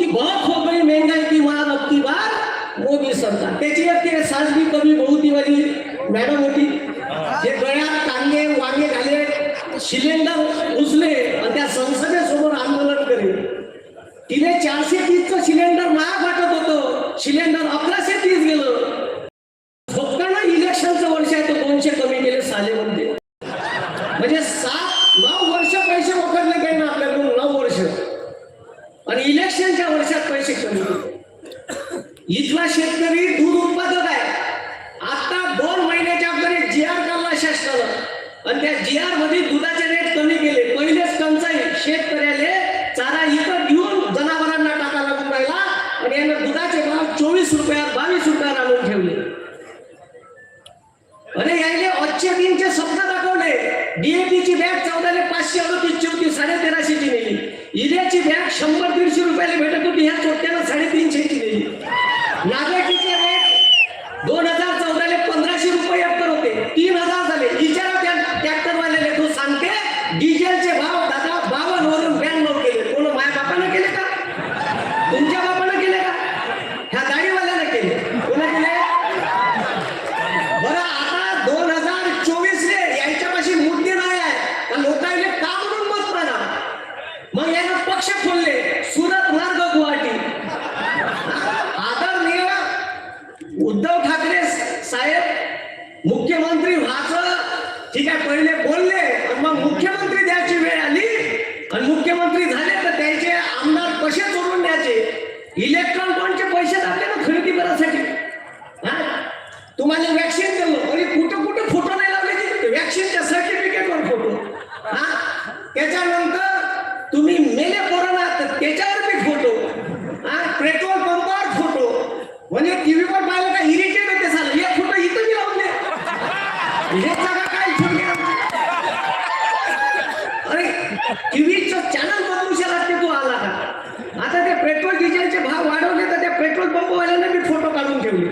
की बहुत हो गई महंगाई की मार अब की बार मोदी सरकार त्याची एक सास भी कमी बहुतीवाली मॅडम होती. जे गळ्यात कांदे वांगे घाले सिलेंडर उचले आणि त्या संसदेसमोर आंदोलन करेल तिने चारशे तीसचं सिलेंडर महाग वाटत होतं. सिलेंडर अकराशे तीस गेलं. फक्त इलेक्शनचं वर्ष आहे तो दोनशे कमी केले साले म्हणते. म्हणजे सात नऊ वर्ष पैसे वखरले काही ना आपल्याकडून नऊ वर्ष. आणि इलेक्शनच्या वर्षात पैसे कमी इथला शेतकरी दूध उत्पादक आहे. आता दोन महिन्याच्या अगोदर जी आर काढला शासनानं. आणि त्या जी आरमध्ये दुधाचे रेट कमी केले. पहिलेच टंचाई शेतकऱ्याले चारा इतर घेऊन जनावरांना टाका लागून राहिला. आणि यानं दुधाचे भाव चोवीस रुपयात बावीस रुपयात आणून ठेवले. नेली इल्याची बॅग शंभर दीडशे रुपयाला भेटत होती. ह्या चोट्याला साडेतीनशे नेली नागरिकीचे रेट दोन हजार चौदाले पंधराशे रुपये एकर होते तीन हजार झाले विचारा त्या ट्रॅक्टरवाल्याला तो सांगते डिझेलचे भाव दादा बावन्न वरून ब्याण्णव केले कोण माझ्या बापानं केले का तुमच्या बापानं केले का ह्या गाडीवाल्यानं केले कोणा केले बरं आता दोन हजार चोवीस रे यांच्यापाशी मुद्दे नाही आहे का लोकांना का म्हणून मत पडा मग यानं पक्ष खोलले सुरत मार्ग गुवाहाटी आदरणीय उद्धव ठाकरे साहेब मुख्यमंत्री व्हायचं ठीक आहे पहिले बोलले मग मुख्यमंत्री द्यायची वेळ आली. आणि मुख्यमंत्री झाले तर त्याचे आमदार कसे सोडून द्यायचे? इलेक्ट्रॉन बॉन्डचे पैसे लागले ना खरेदी करायसाठी. हा? तुम्हाला वॅक्सिन दिलं आणि कुठं कुठं फोटो नाही लावले वॅक्सिनच्या सर्टिफिकेटवर फोटो हा? त्याच्यानंतर तुम्ही मेले कोरोना तर त्याच्यावर बी फोटो हा? पेट्रोल पंपावर फोटो म्हणजे टीव्हीवर पाहिलं का? इरिटेट होते साला. हे फोटो इथं मी लावले हे जागा काय ठेवली अरे टीव्हीचं चॅनल बदलू शकत तू आला का आता ते पेट्रोल डिझेलचे भाव वाढवले तर त्या पेट्रोल पंपवाल्यांना बी फोटो काढून ठेवले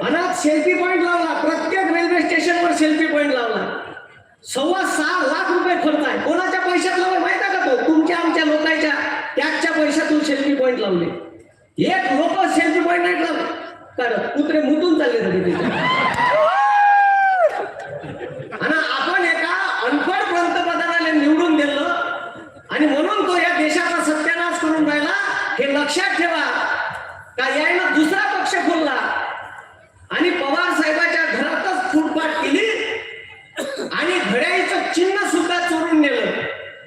अनाथ सेल्फी पॉईंट लावला. प्रत्येक रेल्वे स्टेशनवर सेल्फी पॉईंट लावला. सव्वा सहा लाख रुपये खर्च आहे. कोणाच्या पैशात लावले माहीत आहे का तो? तुमच्या आमच्या लोकांच्या. त्याच्या पैशातून सेल्फी पॉईंट लावले. एक लोक सेल्फी पॉईंट नाही लावले कारण कुत्रे मुतून चालले होते त्याच्या आणि आपण एका अनपढ पंतप्रधानाला निवडून दिलं आणि म्हणून तो या देशाचा सत्यानाश करून राहिला हे लक्षात ठेवा का यायनं दुसरा पक्ष खोलला आणि पवार साहेबाच्या घरातच फुटपाथ केली आणि घड्याळीचं चिन्ह सुद्धा चोरून नेलं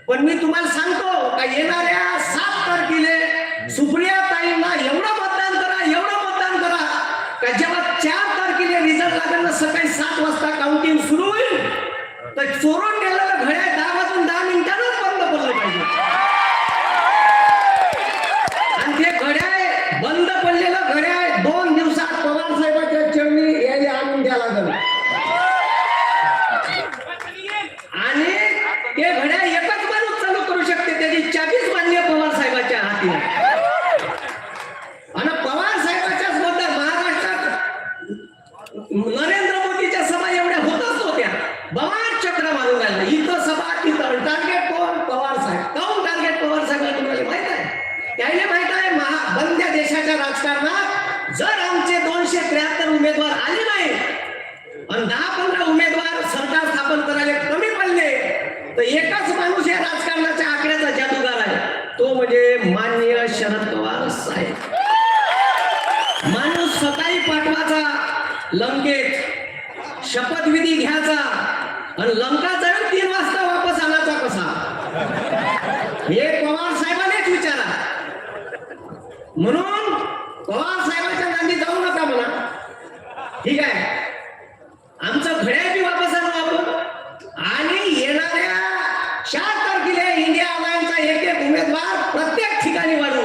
पण मी तुम्हाला सांगतो का येणाऱ्या सात तारखेले सुप्रिया ताईंना एवढं मतदान करा एवढं मतदान करा का जेव्हा चार तारखेला रिझल्ट लागेल सकाळी सात वाजता काउंटिंग सुरू होईल. तर चोरून गेलेलं घड्याळ दहा वाजून दहा मिनिटांनाच बंद पडलं पाहिजे. आणि ते घड्याळ बंद पडलेलं घड्याळ दोन दिवसात पवार साहेबाच्या चरणी यायला आणून द्या लागलं आणि ते घड्याळ एकच माणूस चालू करू शकते त्याची चाबीच मान्य पवार साहेबाच्या हाती आहे. आणि पवार साहेबाच्याच बद्दल महाराष्ट्रात नरेंद्र मोदीच्या सभा एवढ्या होतच होत्या बवार चक्र मारून राहिला. इथं सभा तिथं. टार्गेट कोण पवार साहेब. काऊन टार्गेट पवार साहेब तुम्हाला माहीत आहे? त्याने माहीत आहे महा बंद्या देशाच्या राजकारणात जर आमचे दोनशे त्र्याहत्तर उमेदवार आले नाही आणि दहा पंधरा उमेदवार सरकार स्थापन करायला कमी पडले तर एकच माणूस या राजकारणाच्या आकड्याचा जादूगार आहे. तो म्हणजे माननीय शरद पवार साहेब. माणूस सकाळी पाठ लंकेत शपथविधी घ्यायचा आणि लंका जाऊन तीन वाजता वापस आणायचा कसा? हे पवार साहेबांनीच विचारा. म्हणून पवार साहेबांच्या गांधी जाऊ नका म्हणा. ठीक आहे? आमचं घड्याळ बी वापस आणू आपण. आणि येणाऱ्या चार तारखेला इंडिया अलायन्सचा एक एक उमेदवार प्रत्येक ठिकाणी वाढू.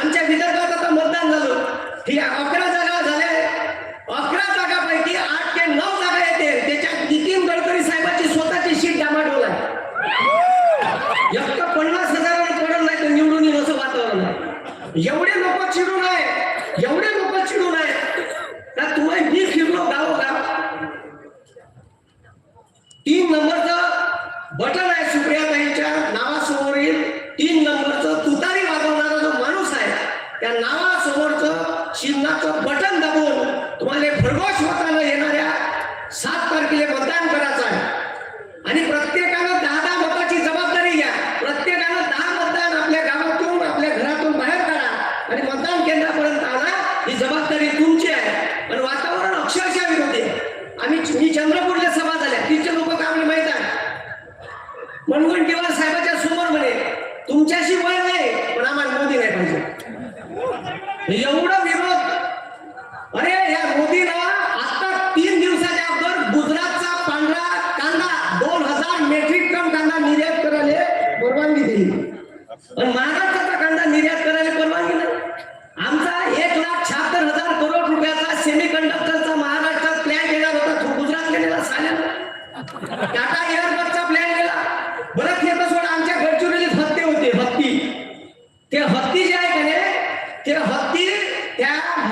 आमच्या विदर्भात आता मतदान झालं. ठीक आहे? एवढे लोक चिडून आहे एवढे लोक चिडून आहे ना तू मी फिरलो गाव का तीन नंबरचं बटन आहे सुप्रियाताईंच्या नावासमोरील. तीन नंबरचं तुतारी वाजवणारा जो माणूस आहे त्या नावासमोरच चिन्हाचं बटन दाबून तुम्हाला फरगोश होताना येणाऱ्या सात இதை விட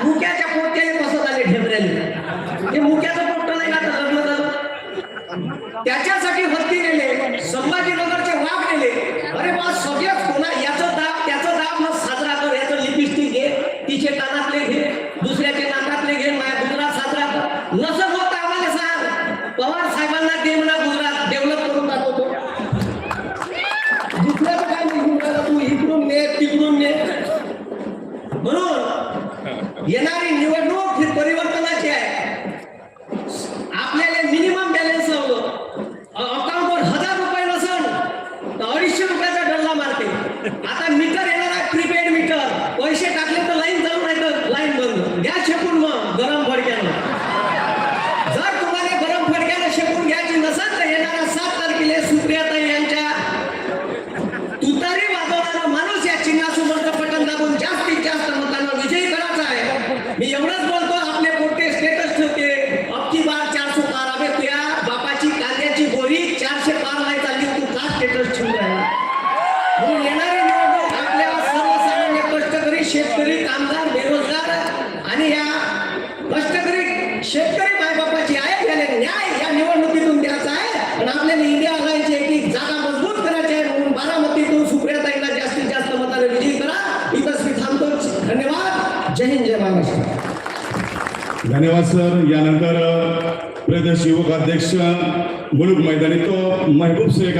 मुक्याच्या पोट्याने बसत आले ठेवले हे मुक्याचं पोट्ट नाही का तर लग्न झालं त्याच्यासाठी हत्ती नेले संभाजीनगरचे वाघ नेले. अरे बा सगळ्याच कोणा याचं दाब त्याचं दाब मग साजरा कर याचं लिपिस्टिक घे तिचे कानातले घे दुसऱ्याचे नाकातले घे माझ्या गुजरात साजरा कर. नसं होत आम्हाला सांग. पवार साहेबांना ते म्हणा गुजरात डेव्हलप करून दाखवतो. दुसऱ्याचं काय नाही तू इकडून ने तिकडून ने. येणारी निवडणूक ही परिवर्तनाची आहे. आपल्याला मिनिमम बॅलन्स हवं. अकाउंटवर हजार रुपये नसेल तर अडीचशे रुपयाचा डल्ला मारते. आता मीटर धन्यवाद सर. यानंतर प्रदेश युवक अध्यक्ष मुलुक मैदानी तो महबूब शेख